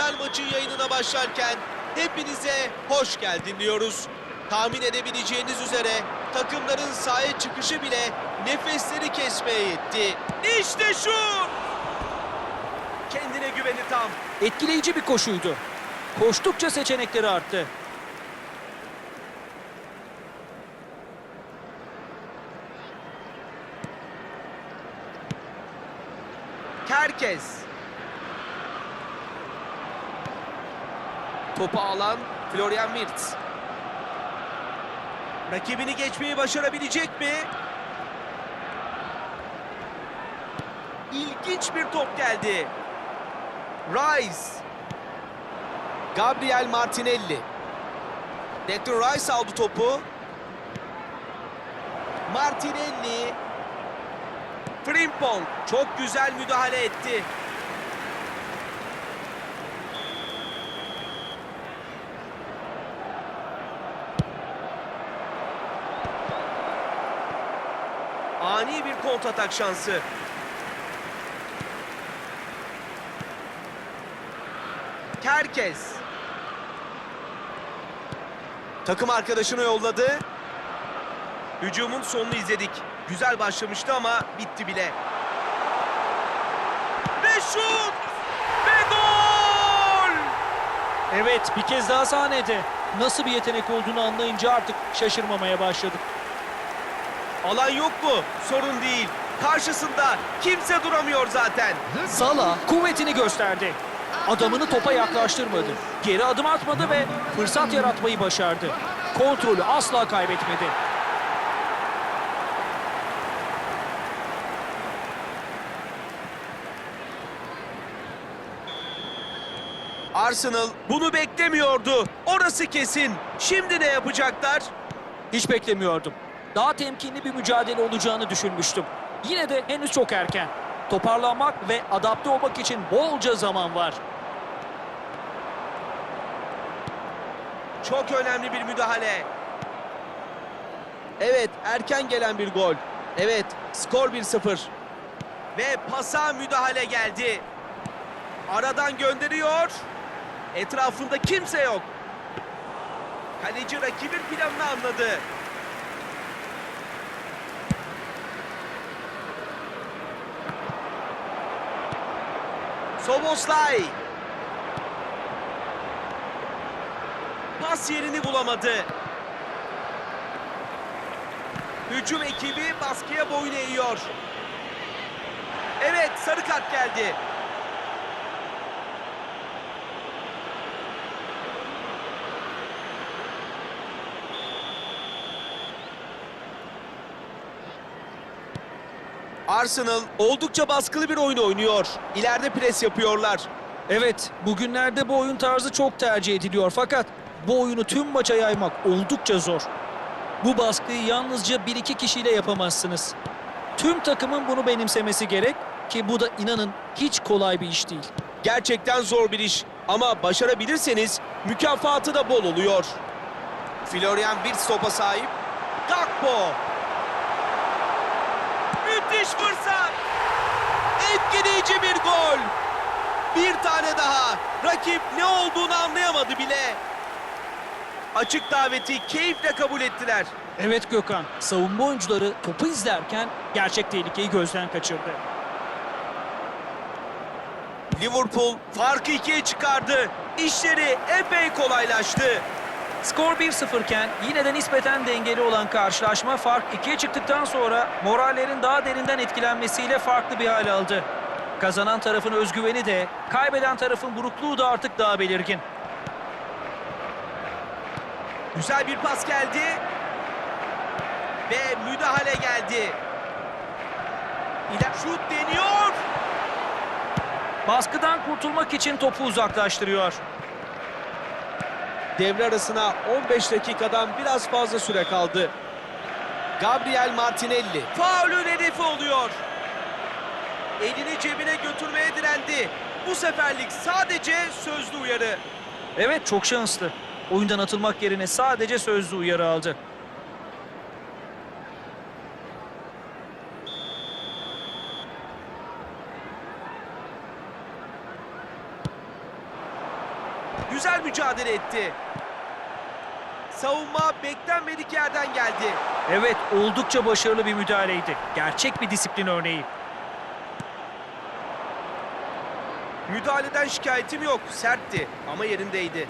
özel maçın yayınına başlarken hepinize hoş geldin diyoruz. Tahmin edebileceğiniz üzere takımların sahaya çıkışı bile nefesleri kesmeye yetti. İşte şu! Kendine güveni tam. Etkileyici bir koşuydu. Koştukça seçenekleri arttı. Kerkez. Topu alan Florian Wirtz. Rakibini geçmeyi başarabilecek mi? İlginç bir top geldi. Rice. Gabriel Martinelli. Declan Rice aldı topu. Martinelli. Frimpong çok güzel müdahale etti. Ani bir kontratak şansı. Kerkez. Takım arkadaşını yolladı. Hücumun sonunu izledik. Güzel başlamıştı ama bitti bile. Ve şut! Ve gol! Evet bir kez daha sahnede. Nasıl bir yetenek olduğunu anlayınca artık şaşırmamaya başladık. Alan yok mu? Sorun değil. Karşısında kimse duramıyor zaten. Sala kuvvetini gösterdi. Adamını topa yaklaştırmadı. Geri adım atmadı ve fırsat yaratmayı başardı. Kontrolü asla kaybetmedi. Arsenal bunu beklemiyordu. Orası kesin. Şimdi ne yapacaklar? Hiç beklemiyordum. Daha temkinli bir mücadele olacağını düşünmüştüm. Yine de henüz çok erken. Toparlanmak ve adapte olmak için bolca zaman var. Çok önemli bir müdahale. Evet, erken gelen bir gol. Evet, skor 1-0. Ve pasa müdahale geldi. Aradan gönderiyor. Etrafında kimse yok. Kaleci rakibin planını anladı. Soboslay. Pas yerini bulamadı. Hücum ekibi baskıya boyun eğiyor. Evet sarı kart geldi. Arsenal oldukça baskılı bir oyun oynuyor. İleride pres yapıyorlar. Evet, bugünlerde bu oyun tarzı çok tercih ediliyor fakat bu oyunu tüm maça yaymak oldukça zor. Bu baskıyı yalnızca bir iki kişiyle yapamazsınız. Tüm takımın bunu benimsemesi gerek ki bu da inanın hiç kolay bir iş değil. Gerçekten zor bir iş ama başarabilirseniz mükafatı da bol oluyor. Florian Wirtz topa sahip. Gakpo. Müthiş fırsat. Etkileyici bir gol. Bir tane daha. Rakip ne olduğunu anlayamadı bile. Açık daveti keyifle kabul ettiler. Evet Gökhan, savunma oyuncuları topu izlerken gerçek tehlikeyi gözden kaçırdı. Liverpool farkı ikiye çıkardı. İşleri epey kolaylaştı. Skor 1-0 iken yine de nispeten dengeli olan karşılaşma fark 2'ye çıktıktan sonra morallerin daha derinden etkilenmesiyle farklı bir hal aldı. Kazanan tarafın özgüveni de, kaybeden tarafın burukluğu da artık daha belirgin. Güzel bir pas geldi. Ve müdahale geldi. İler şut deniyor. Baskıdan kurtulmak için topu uzaklaştırıyor. Devre arasına 15 dakikadan biraz fazla süre kaldı. Gabriel Martinelli faulün hedefi oluyor. Elini cebine götürmeye direndi. Bu seferlik sadece sözlü uyarı. Evet çok şanslı. Oyundan atılmak yerine sadece sözlü uyarı aldı. Güzel mücadele etti. Savunma beklenmedik yerden geldi. Evet, oldukça başarılı bir müdahaleydi. Gerçek bir disiplin örneği. Müdahaleden şikayetim yok. Sertti ama yerindeydi.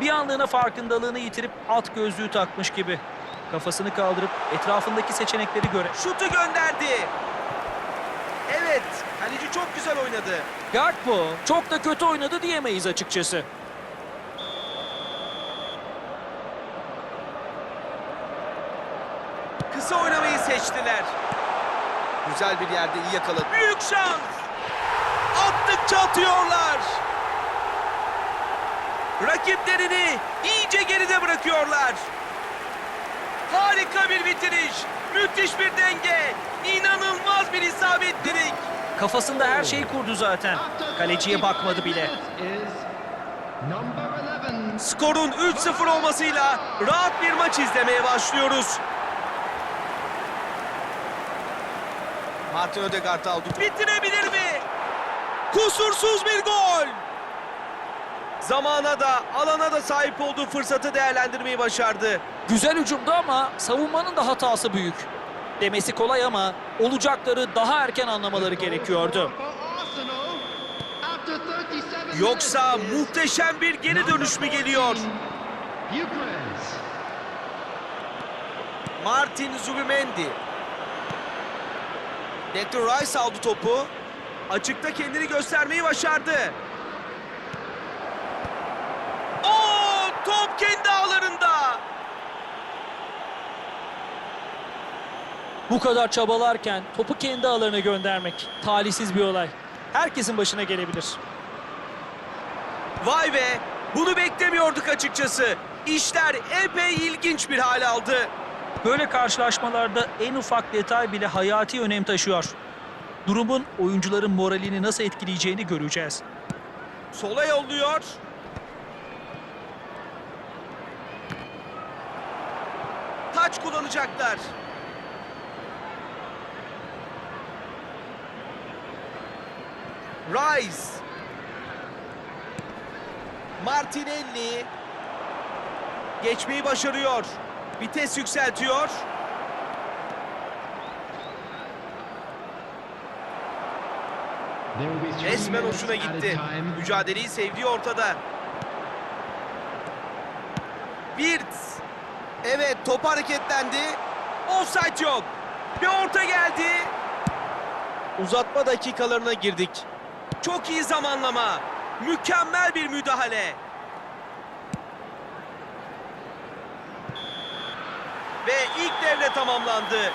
Bir anlığına farkındalığını yitirip at gözlüğü takmış gibi. Kafasını kaldırıp etrafındaki seçenekleri göre. Şutu gönderdi. Evet, kaleci çok güzel oynadı. Gakpo çok da kötü oynadı diyemeyiz açıkçası. Kısa oynamayı seçtiler. Güzel bir yerde iyi yakaladı. Büyük şans. Attıkça atıyorlar. Rakiplerini iyice geride bırakıyorlar. Harika bir bitiriş. Müthiş bir denge. İnanılmaz bir isabetlilik. Kafasında her şeyi kurdu zaten. Kaleciye bakmadı bile. Skorun 3-0 olmasıyla rahat bir maç izlemeye başlıyoruz. Martin Ödegaard aldı. Bitirebilir mi? Kusursuz bir gol. Zamana da alana da sahip olduğu fırsatı değerlendirmeyi başardı. Güzel hücumdu ama savunmanın da hatası büyük. Demesi kolay ama olacakları daha erken anlamaları gerekiyordu. Yoksa muhteşem bir geri dönüş mü geliyor? Martin Zubimendi. Declan Rice aldı topu. Açıkta kendini göstermeyi başardı. Oo, top kendi ağlarında. Bu kadar çabalarken topu kendi ağlarına göndermek talihsiz bir olay. Herkesin başına gelebilir. Vay be, bunu beklemiyorduk açıkçası. İşler epey ilginç bir hal aldı. Böyle karşılaşmalarda en ufak detay bile hayati önem taşıyor. Durumun oyuncuların moralini nasıl etkileyeceğini göreceğiz. Sola yolluyor. Taç kullanacaklar. Rice. Martinelli. Geçmeyi başarıyor. Vites yükseltiyor. Resmen hoşuna gitti. Mücadeleyi sevdiği ortada. Wirtz. Evet top hareketlendi. Offside yok. Bir orta geldi. Uzatma dakikalarına girdik. Çok iyi zamanlama. Mükemmel bir müdahale. Ve ilk devre tamamlandı.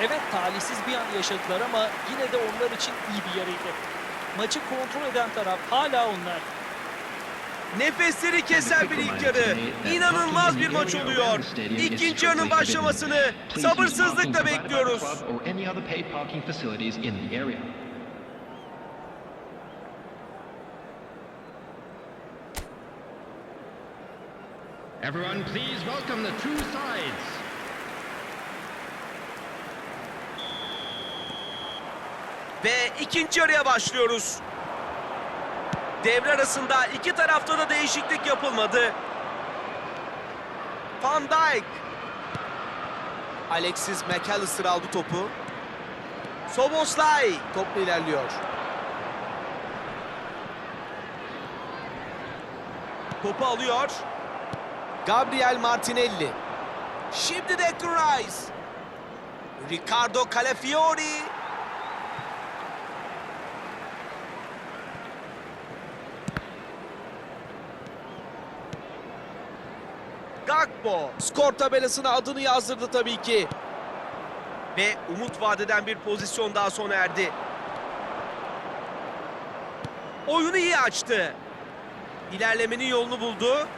Evet talihsiz bir an yaşadılar ama yine de onlar için iyi bir yarıydı. Maçı kontrol eden taraf hala onlar. Nefesleri kesen bir ilk yarı. İnanılmaz bir maç oluyor. İkinci yarının başlamasını sabırsızlıkla bekliyoruz. Everyone, please welcome the two sides. Ve ikinci yarıya başlıyoruz. Devre arasında iki tarafta da değişiklik yapılmadı. Van Dijk. Alexis McAllister aldı topu. Soboslay topla ilerliyor. Topu alıyor. Gabriel Martinelli. Şimdi Declan Rice. Ricardo Calafiori. Gakpo skor tabelasına adını yazdırdı tabii ki. Ve umut vadeden bir pozisyon daha sona erdi. Oyunu iyi açtı. İlerlemenin yolunu buldu.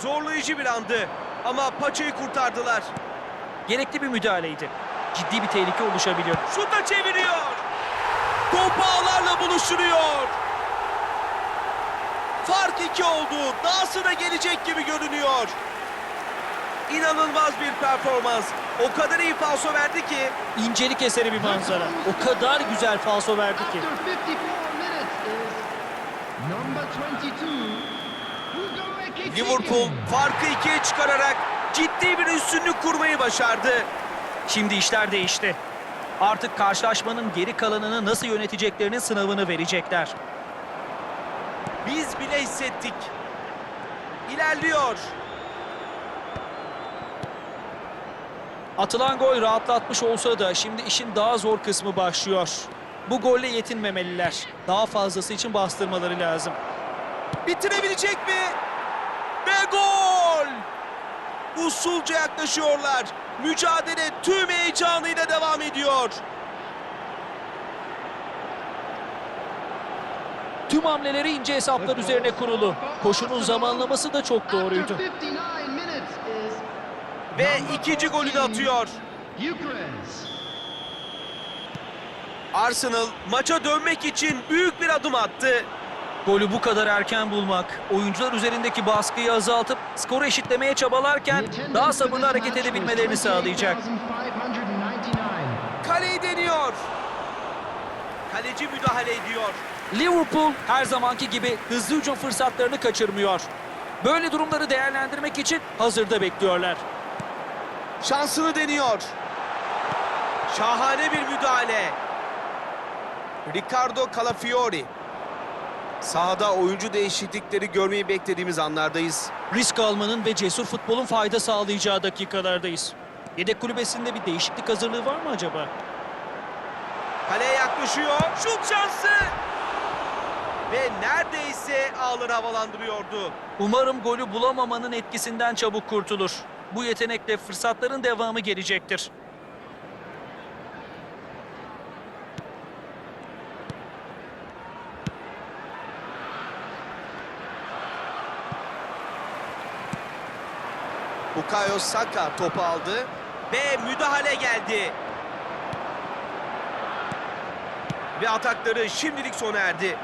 Zorlayıcı bir andı ama paçayı kurtardılar. Gerekli bir müdahaleydi. Ciddi bir tehlike oluşabilir. Şuta çeviriyor. Top ağlarla buluşturuyor. Fark iki oldu. Dahası da gelecek gibi görünüyor. İnanılmaz bir performans. O kadar iyi falso verdi ki İncelik eseri bir manzara. O kadar güzel falso verdi ki. After 54 minutes is number 22, Hugo Ekitike. Liverpool farkı ikiye çıkararak ciddi bir üstünlük kurmayı başardı. Şimdi işler değişti. Artık karşılaşmanın geri kalanını nasıl yöneteceklerinin sınavını verecekler. Biz bile hissettik. İlerliyor. Atılan gol rahatlatmış olsa da şimdi işin daha zor kısmı başlıyor. Bu golle yetinmemeliler. Daha fazlası için bastırmaları lazım. Bitirebilecek mi? Gol! Usulca yaklaşıyorlar. Mücadele tüm heyecanıyla devam ediyor. Tüm hamleleri ince hesaplar üzerine kurulu. Koşunun zamanlaması da çok doğruydu. After 59 minutes is Ve ikinci golünü atıyor. Eucharist. Arsenal maça dönmek için büyük bir adım attı. Golü bu kadar erken bulmak, oyuncular üzerindeki baskıyı azaltıp skoru eşitlemeye çabalarken daha sabırlı hareket edebilmelerini sağlayacak. 28,599. Kaleyi deniyor. Kaleci müdahale ediyor. Liverpool her zamanki gibi hızlı hücum fırsatlarını kaçırmıyor. Böyle durumları değerlendirmek için hazırda bekliyorlar. Şansını deniyor. Şahane bir müdahale. Ricardo Calafiori. Sahada oyuncu değişiklikleri görmeyi beklediğimiz anlardayız. Risk almanın ve cesur futbolun fayda sağlayacağı dakikalardayız. Yedek kulübesinde bir değişiklik hazırlığı var mı acaba? Kaleye yaklaşıyor. Şut şansı. Ve neredeyse ağları havalandırıyordu. Umarım golü bulamamanın etkisinden çabuk kurtulur. Bu yetenekle fırsatların devamı gelecektir. Bukayo Saka topu aldı ve müdahale geldi. Ve atakları şimdilik sona erdi.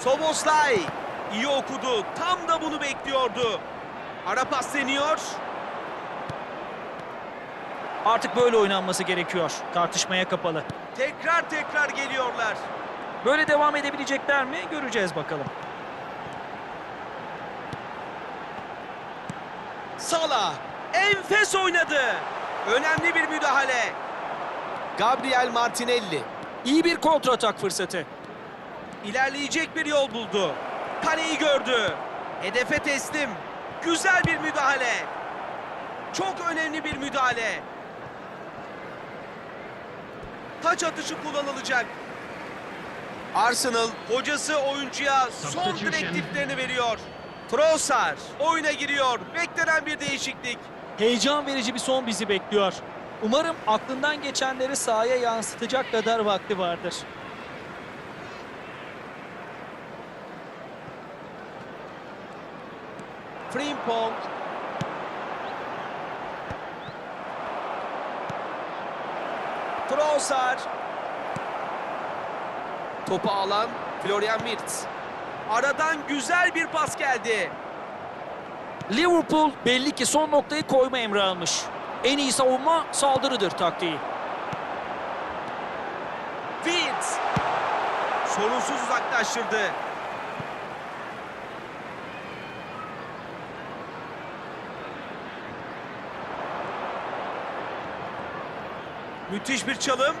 Soboslay iyi okudu. Tam da bunu bekliyordu. Ara pas deniyor. Artık böyle oynanması gerekiyor. Tartışmaya kapalı. Tekrar tekrar geliyorlar. Böyle devam edebilecekler mi? Göreceğiz bakalım. Salah enfes oynadı. Önemli bir müdahale. Gabriel Martinelli İyi bir kontratak fırsatı. ilerleyecek bir yol buldu. Kaleyi gördü. Hedefe teslim. Güzel bir müdahale. Çok önemli bir müdahale. Taç atışı kullanılacak. Arsenal hocası oyuncuya son direktiflerini veriyor. Trossard oyuna giriyor. Beklenen bir değişiklik. Heyecan verici bir son bizi bekliyor. Umarım aklından geçenleri sahaya yansıtacak kadar vakti vardır. Frimpong. Trossard. Topu alan Florian Wirtz. Aradan güzel bir pas geldi. Liverpool belli ki son noktayı koyma emri almış. En iyi savunma saldırıdır taktiği. Wirtz. Sorunsuz uzaklaştırdı. Müthiş bir çalım.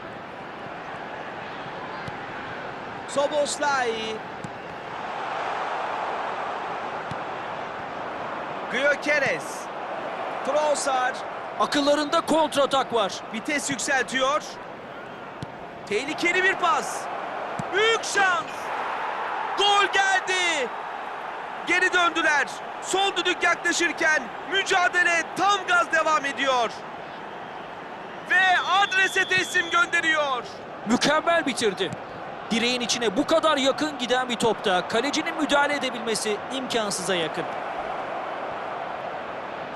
Soboslay. Gyökeres. Trossard. Akıllarında kontratak var. Vites yükseltiyor. Tehlikeli bir pas. Büyük şans. Gol geldi. Geri döndüler. Son düdük yaklaşırken mücadele tam gaz devam ediyor. Ve adrese teslim gönderiyor. Mükemmel bitirdi. Direğin içine bu kadar yakın giden bir topta kalecinin müdahale edebilmesi imkansıza yakın.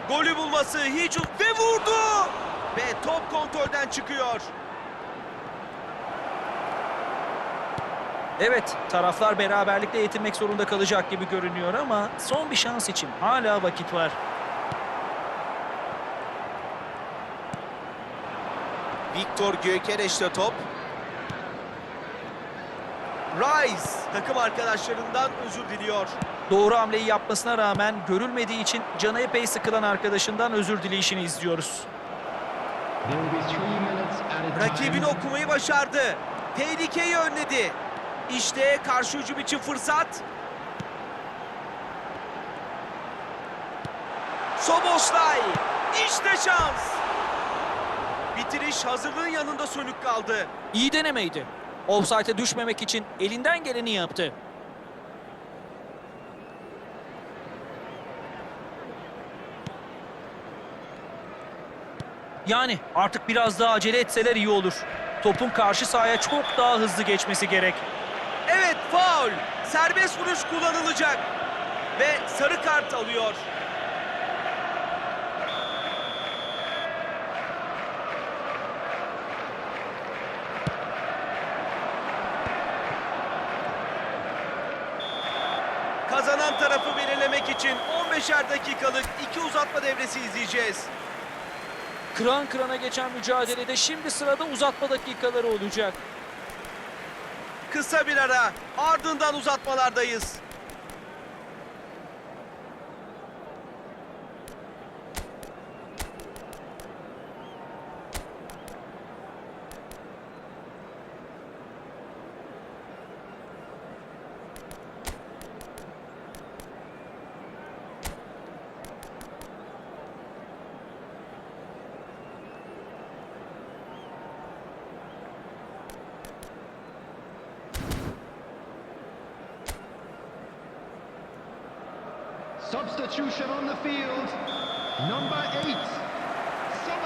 Golü bulması hiç ve vurdu. Ve top kontrolden çıkıyor. Evet, taraflar beraberlikle yetinmek zorunda kalacak gibi görünüyor ama son bir şans için hala vakit var. Viktor Gyökeres'te top. Rice takım arkadaşlarından özür diliyor. Doğru hamleyi yapmasına rağmen görülmediği için canı epey sıkılan arkadaşından özür dileyişini izliyoruz. Rakibini okumayı başardı. Tehlikeyi önledi. İşte karşı hücum için fırsat. Soboslay. İşte şans. Bitiriş hazırlığın yanında sönük kaldı. İyi denemeydi. Offside'e düşmemek için elinden geleni yaptı. Yani artık biraz daha acele etseler iyi olur. Topun karşı sahaya çok daha hızlı geçmesi gerek. Evet faul. Serbest vuruş kullanılacak. Ve sarı kart alıyor. Kazanan tarafı belirlemek için 15'er dakikalık iki uzatma devresi izleyeceğiz. Kıran kırana geçen mücadelede şimdi sırada uzatma dakikaları olacak. Kısa bir ara ardından uzatmalardayız.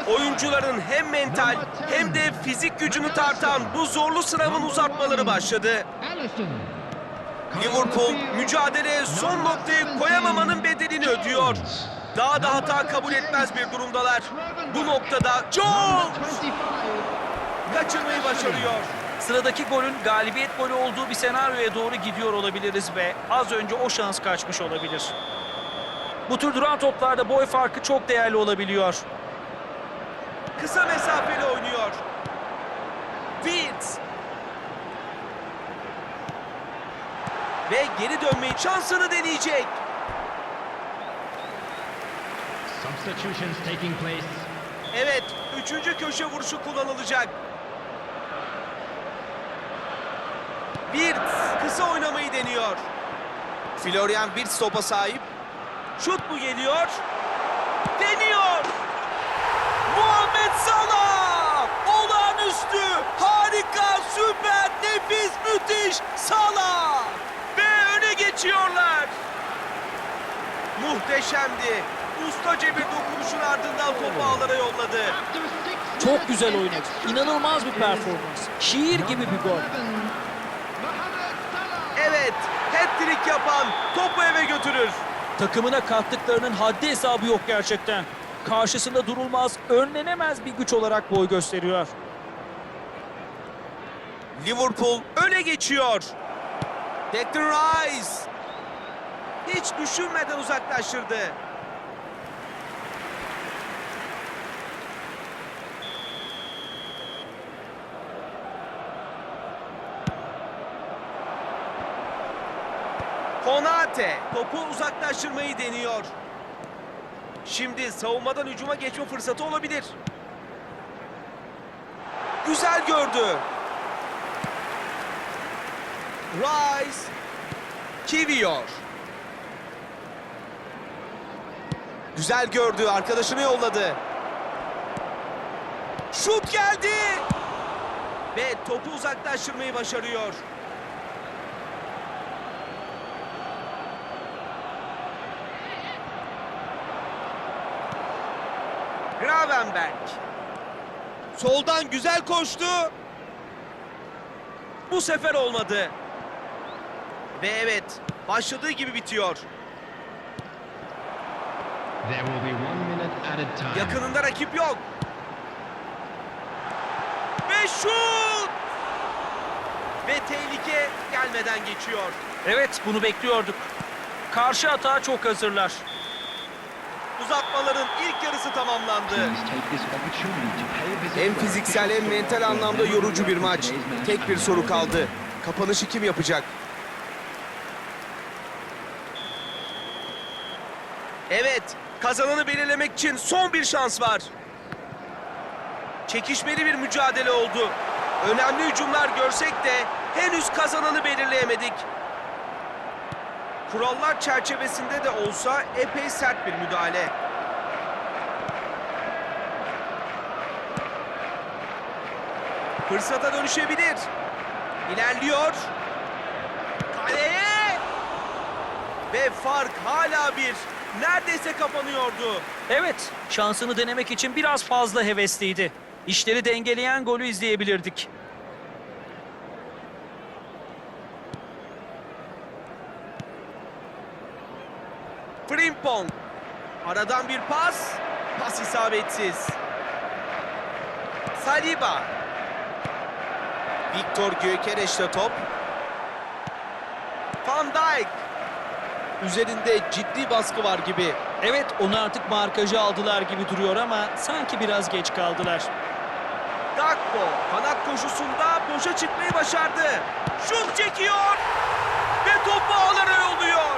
Oyuncuların hem mental hem de fizik gücünü tartan bu zorlu sınavın uzatmaları başladı. Liverpool mücadeleye son noktayı koyamamanın bedelini ödüyor. Daha da hata kabul etmez bir durumdalar. Bu noktada Jones 25. kaçırmayı başarıyor. Sıradaki golün galibiyet golü olduğu bir senaryoya doğru gidiyor olabiliriz ve az önce o şans kaçmış olabilir. Bu tür duran toplarda boy farkı çok değerli olabiliyor. Kısa mesafeli oynuyor. Vince. Ve geri dönmeyi şansını deneyecek. Substitutions taking place. Evet, üçüncü köşe vuruşu kullanılacak. Wirtz kısa oynamayı deniyor. Florian Wirtz topa sahip. Şut mu geliyor? Deniyor. Muhammed Salah! Olağanüstü, harika, süper, nefis, müthiş Salah! Ve öne geçiyorlar. Muhteşemdi. Ustaca bir dokunuşun ardından topu ağlara yolladı. Çok güzel oynadı. İnanılmaz bir performans. Şiir gibi bir gol. 11, Mohamed Salah. Evet, hat-trick yapan topu eve götürür. Takımına kattıklarının haddi hesabı yok gerçekten. Karşısında durulmaz, önlenemez bir güç olarak boy gösteriyor. Liverpool öne geçiyor. Declan Rice hiç düşünmeden uzaklaştırdı. Konate topu uzaklaştırmayı deniyor. Şimdi savunmadan hücuma geçme fırsatı olabilir. Güzel gördü. Rice Kiviyor. Güzel gördü. Arkadaşını yolladı. Şut geldi. Ve topu uzaklaştırmayı başarıyor. Gravenberg. Soldan güzel koştu. Bu sefer olmadı. Ve evet, başladığı gibi bitiyor. There will be one minute added time. Yakınında rakip yok. Ve şut! Ve tehlike gelmeden geçiyor. Evet bunu bekliyorduk. Karşı atağa çok hazırlar. Uzatmaların ilk yarısı tamamlandı. Hem fiziksel hem mental anlamda yorucu bir maç. Tek bir soru kaldı. Kapanışı kim yapacak? Evet, kazananı belirlemek için son bir şans var. Çekişmeli bir mücadele oldu. Önemli hücumlar görsek de henüz kazananı belirleyemedik. Kurallar çerçevesinde de olsa epey sert bir müdahale. Fırsata dönüşebilir. İlerliyor. Kaleye! Ve fark hala bir. Neredeyse kapanıyordu. Evet şansını denemek için biraz fazla hevesliydi. İşleri dengeleyen golü izleyebilirdik. Frimpong. Aradan bir pas. Pas isabetsiz. Saliba. Viktor Gyökeres'te top. Van Dijk. Üzerinde ciddi baskı var gibi. Evet onu artık markajı aldılar gibi duruyor ama sanki biraz geç kaldılar. Gakpo kanat koşusunda boşa çıkmayı başardı. Şut çekiyor. Ve topu ağlara yolluyor.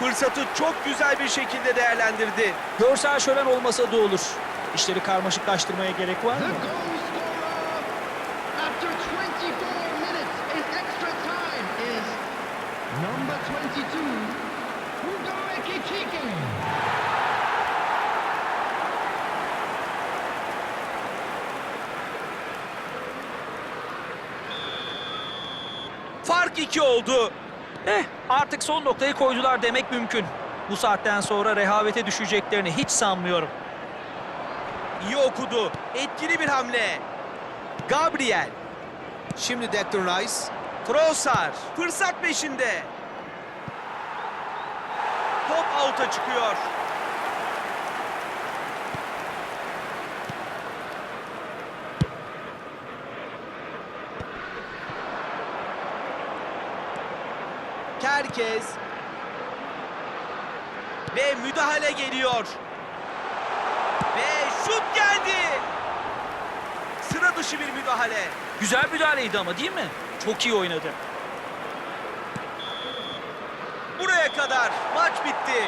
Fırsatı çok güzel bir şekilde değerlendirdi. Görsel şölen olmasa da olur. İşleri karmaşıklaştırmaya gerek var mı? goal scorer after 24 minutes in extra time is number 22, Hugo Ekitike. Fark iki oldu. Eh artık son noktayı koydular demek mümkün. Bu saatten sonra rehavete düşeceklerini hiç sanmıyorum. İyi okudu. Etkili bir hamle. Gabriel. Şimdi Declan Rice. Trossard. Fırsat peşinde. Top out'a çıkıyor. Kerkez. Ve müdahale geliyor. Ve şut geldi. Sıra dışı bir müdahale. Güzel müdahaleydi ama değil mi? Çok iyi oynadı. Buraya kadar maç bitti.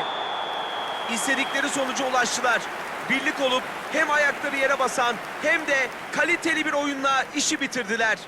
İstedikleri sonuca ulaştılar. Birlik olup hem ayakları yere basan hem de kaliteli bir oyunla işi bitirdiler.